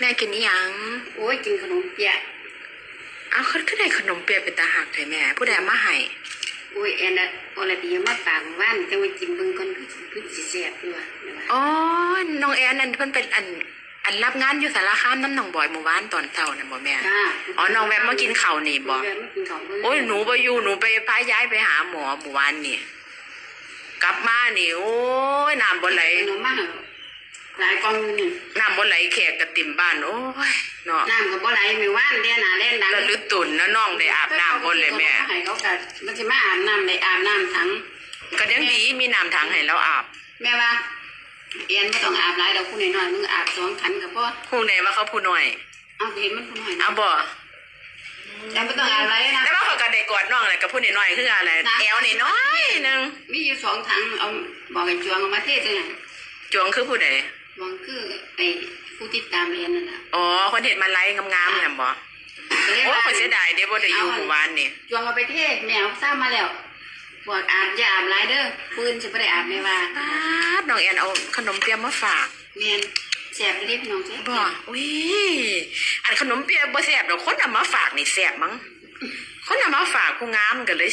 แม่กินอีหยังโอ้ยกินขนมเปี๊ยะเอาเขาขึ้นได้ขนมเปี๊ยะเป็นตาหักเลยแม่ ผู้ใดเอามาให้โอ้ยแอนน่ะโอละดีมาฝากว่านแต่ว่ากินเบิ่งก่อนคือคือสิแซ่บด้วยนะว่าอ๋อน้องแอนนั่นเพิ่นเป็นอันอันรับงานอยู่สารคามน้ำหนองบอยเมื่อวานตอนเช้านั่นบ่แม่ จ้าอ๋อน้องแวะมากินข้าวนี่บ่ แวะมากินข้าวเบิ่งโอ้ยหนูไปอยู่หนูไปพาย้ายไปหาหมอเมื่อวานนี่กลับมานี่โอ้ยน้ำบ่ไหล ขนมมาเหรอ หลายกองอยู่นี่น้ำบ่ไหลแขกกระติ่มบ้านโอ้ยเนาะน้ำก็บ่ไหลไม่ว่านเด้หน้าแล่นดังแล้วลึกตุ่นนะน้องได้อาบน้ำบ่เลยแม่ให้เขาก็มันสิมาอาบน้ำได้อาบน้ำถังก็ยังดีมีน้ำถังให้เราอาบ แม่ว่าเอียนบ่ต้องอาบหลายดอกผู้น้อยๆมึงอาบสองขันก็พอฮู้ไหนว่าเขาผู้น้อยเอาเห็นมันผู้น้อยนะเอาบ่ยังบ่ต้องอาบหลายนะแต่ว่าเขาก็ได้กอดน้องแหละกับผู้น้อยๆคืออะไรแอวน้อยๆนึงมีอยู่สองถังเอาบอกให้จวงเอามาเทศจังไงจวงคือผู้ใด จวงคือไอ้ผู้ติดตามเรียนนั่นน่ะอ๋อคนเห็นมาไล่งามๆน่ะบ่ก็เลยโอ้ว่าคนเสียดายเด้บ่ได้อยู่หมู่บ้านนี่จวงเอาไปเทศแมวทราบมาแล้วบอกอาบอย่าอาบหลายเด้อปืนสิบ่ได้อาบไม่ว่าป๊าบน้องแอนเอาขนมเปี๊ยะมาฝากแม่นแซ่บไปเรียบน้องแซ่บบ่อุ้ยอันขนมเปี๊ยะบ่แซ่บดอกคนเอามาฝากนี่แซ่บมั้งคนเอามาฝากผู้งามก็เลย